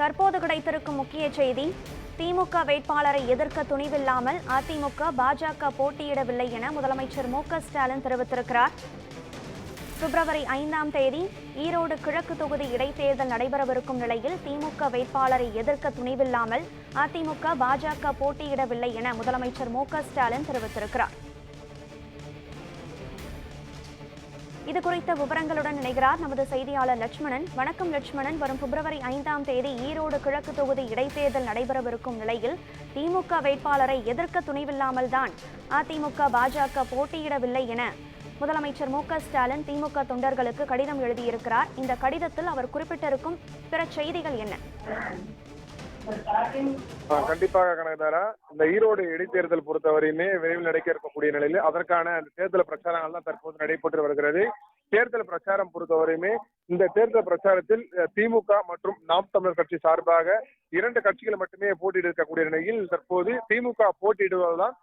தற்போது கிடைத்திருக்கும் முக்கிய செய்தி திமுக வேட்பாளரை எதிர்க்க துணிவில்லாமல் அதிமுக பாஜக போட்டியிடவில்லை என முதலமைச்சர் மு ஸ்டாலின் தெரிவித்திருக்கிறார். பிப்ரவரி ஐந்தாம் தேதி ஈரோடு கிழக்கு தொகுதி இடைத்தேர்தல் நடைபெறவிருக்கும் நிலையில் திமுக வேட்பாளரை எதிர்க்க துணிவில்லாமல் அதிமுக பாஜக போட்டியிடவில்லை என முதலமைச்சர் மு ஸ்டாலின் தெரிவித்திருக்கிறார். இது குறித்த விவரங்களுடன் இணைகிறார் நமது செய்தியாளர் லட்சுமணன். வணக்கம் லட்சுமணன். வரும் பிப்ரவரி ஐந்தாம் தேதி ஈரோடு கிழக்கு தொகுதி இடைத்தேர்தல் நடைபெறவிருக்கும் நிலையில் திமுக வேட்பாளரை எதிர்க்க துணிவில்லாமல் தான் அதிமுக பாஜக போட்டியிடவில்லை என முதலமைச்சர் மு ஸ்டாலின் திமுக தொண்டர்களுக்கு கடிதம் எழுதியிருக்கிறார். இந்த கடிதத்தில் அவர் குறிப்பிட்டிருக்கும் பிற செய்திகள் என்ன? கண்டிப்பாக கனகதாரா இந்த ஈரோடு இடைத்தேர்தல் பொறுத்தவரையுமே விரைவில் நடைக்க இருக்கக்கூடிய நிலையில் அதற்கான அந்த தேர்தல் பிரச்சாரங்கள் தான் தற்போது நடைபெற்று வருகிறது. தேர்தல் பிரச்சாரம் பொறுத்தவரையுமே இந்த தேர்தல் பிரச்சாரத்தில் அஹ், திமுக மற்றும் நாம் தமிழர் கட்சி சார்பாக இரண்டு கட்சிகள் மட்டுமே போட்டியிட இருக்கக்கூடிய நிலையில் தற்போது திமுக போட்டியிடுவதுதான்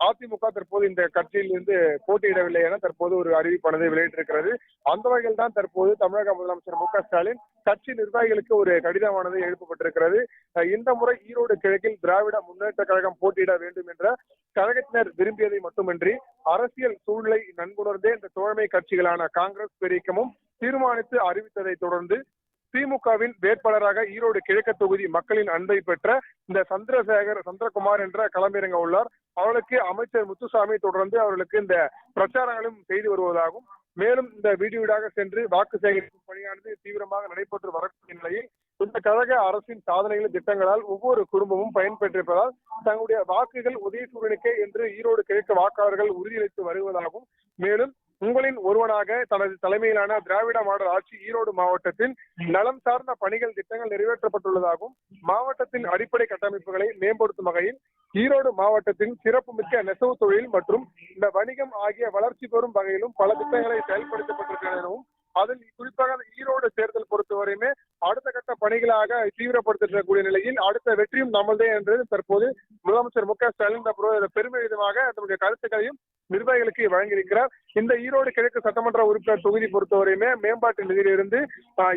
அதிமுக தற்போது இந்த கட்சியில் இருந்து போட்டியிடவில்லை என தற்போது ஒரு அறிவிப்பானது வெளியிட்டிருக்கிறது. அந்த வகையில் தான் தற்போது தமிழக முதலமைச்சர் மு க ஸ்டாலின் கட்சி நிர்வாகிகளுக்கு ஒரு கடிதமானது எழுப்பப்பட்டிருக்கிறது. அஹ் இந்த முறை ஈரோடு கிழக்கில் திராவிட முன்னேற்ற கழகம் போட்டியிட வேண்டும் என்ற கழகத்தினர் விரும்பியதை மட்டுமின்றி அரசியல் சூழ்நிலை நன்குணர்ந்தே இந்த தோழமை கட்சிகளான காங்கிரஸ் பெரியக்கமும் தீர்மானித்து அறிவித்ததை தொடர்ந்து திமுகவின் வேட்பாளராக ஈரோடு கிழக்கு தொகுதி மக்களின் அன்பை பெற்ற இந்த சந்திரசேகர் சந்திரகுமார் என்ற களமிறங்க உள்ளார். அவர்களுக்கு அமைச்சர் முத்துசாமி தொடர்ந்து அவர்களுக்கு இந்த பிரச்சாரங்களும் செய்து வருவதாகவும் மேலும் இந்த வீடியோடாக சென்று வாக்கு சேகரிக்கும் பணியானது தீவிரமாக நடைபெற்று வரக்கூடிய நிலையில் இந்த கழக அரசின் சாதனைகள் திட்டங்களால் ஒவ்வொரு குடும்பமும் பயன்பெற்றிருப்பதால் தங்களுடைய வாக்குகள் உதயசூரனுக்கே என்று ஈரோடு கிழக்கு வாக்காளர்கள் உறுதியளித்து வருவதாகவும் மேலும் உங்களின் ஒருவனாக தனது தலைமையிலான திராவிட மாடல் ஆட்சி ஈரோடு மாவட்டத்தில் நலம் சார்ந்த பணிகள் திட்டங்கள் நிறைவேற்றப்பட்டுள்ளதாகவும் மாவட்டத்தின் அடிப்படை கட்டமைப்புகளை மேம்படுத்தும் வகையில் ஈரோடு மாவட்டத்தின் சிறப்புமிக்க நெசவு தொழில் மற்றும் இந்த வணிகம் ஆகிய வளர்ச்சி பெறும் வகையிலும் பல திட்டங்களை செயல்படுத்தப்பட்டிருக்கின்றன எனவும் அதில் குறிப்பாக ஈரோடு தேர்தல் பொறுத்தவரையுமே அடுத்த கட்ட பணிகளாக தீவிரப்படுத்திருக்கக்கூடிய நிலையில் அடுத்த வெற்றியும் நம்மளதே என்று தற்போது முதலமைச்சர் மு க ஸ்டாலின் பெருமை விதமாக தன்னுடைய கருத்துக்களையும் நிர்வாகிகளுக்கு வழங்கியிருக்கிறார். இந்த ஈரோடு கிழக்கு சட்டமன்ற உறுப்பினர் தொகுதி பொறுத்தவரையுமே மேம்பாட்டு நிதியிலிருந்து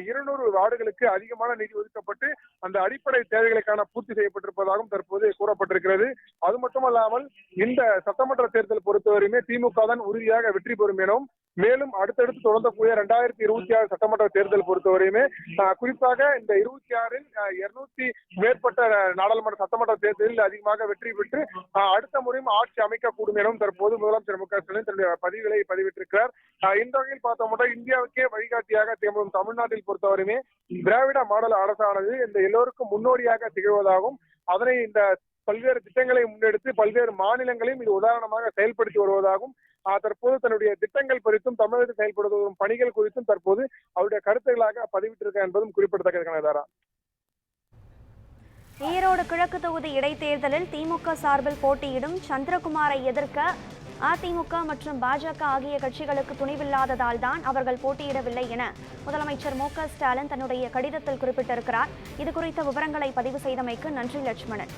இருநூறு வார்டுகளுக்கு அதிகமான நிதி ஒதுக்கப்பட்டு அந்த அடிப்படை தேவைகளுக்கான பூர்த்தி செய்யப்பட்டிருப்பதாகவும் தற்போது கூறப்பட்டிருக்கிறது. அது மட்டுமல்லாமல் இந்த சட்டமன்ற தேர்தல் பொறுத்தவரையுமே திமுக தான் உறுதியாக வெற்றி பெறும் எனவும் மேலும் அடுத்தடுத்து தொடர்ந்தக்கூடிய ரெண்டாயிரத்தி இருபத்தி ஆறு சட்டமன்ற தேர்தல் பொறுத்தவரையுமே குறிப்பாக இந்த இருபத்தி ஆறில் இருநூத்தி மேற்பட்ட நாடாளுமன்ற சட்டமன்ற தேர்தலில் அதிகமாக வெற்றி பெற்று அடுத்த முறையும் ஆட்சி அமைக்கக்கூடும் எனவும் தற்போது முதலமைச்சர் மு க ஸ்டாலின் தன்னுடைய பதிவுகளை பதிவிட்டிருக்கிறார். இந்த வகையில் பார்த்தோம்னா இந்தியாவுக்கே வழிகாட்டியாக திகழும் தமிழ்நாட்டில் பொறுத்தவரையுமே திராவிட மாடல் அரசானது இந்த எல்லோருக்கும் முன்னோடியாக திகழ்வதாகவும் அதனை இந்த பல்வேறு திட்டங்களை முன்னெடுத்து பல்வேறு மாநிலங்களையும் இது உதாரணமாக செயல்படுத்தி வருவதாகவும் தற்போது தன்னுடைய திட்டங்கள் குறித்தும் தமிழகத்தில் செயல்படுவது வரும் பணிகள் குறித்தும் தற்போது அவருடைய கருத்துக்களாக பதிவிட்டிருக்க என்பதும் குறிப்பிடத்தக்கது கனதாரா ஈரோடு கிழக்கு தொகுதி இடைத்தேர்தலில் திமுக சார்பில் போட்டியிடும் சந்திரகுமாரை எதிர்க்க அதிமுக மற்றும் பாஜக ஆகிய கட்சிகளுக்கு துணிவில்லாததால் தான் அவர்கள் போட்டியிடவில்லை என முதலமைச்சர் மு க ஸ்டாலின் தன்னுடைய கடிதத்தில் குறிப்பிட்டிருக்கிறார். இது குறித்த விவரங்களை பதிவு செய்தமைக்கு நன்றி லட்சுமணன்.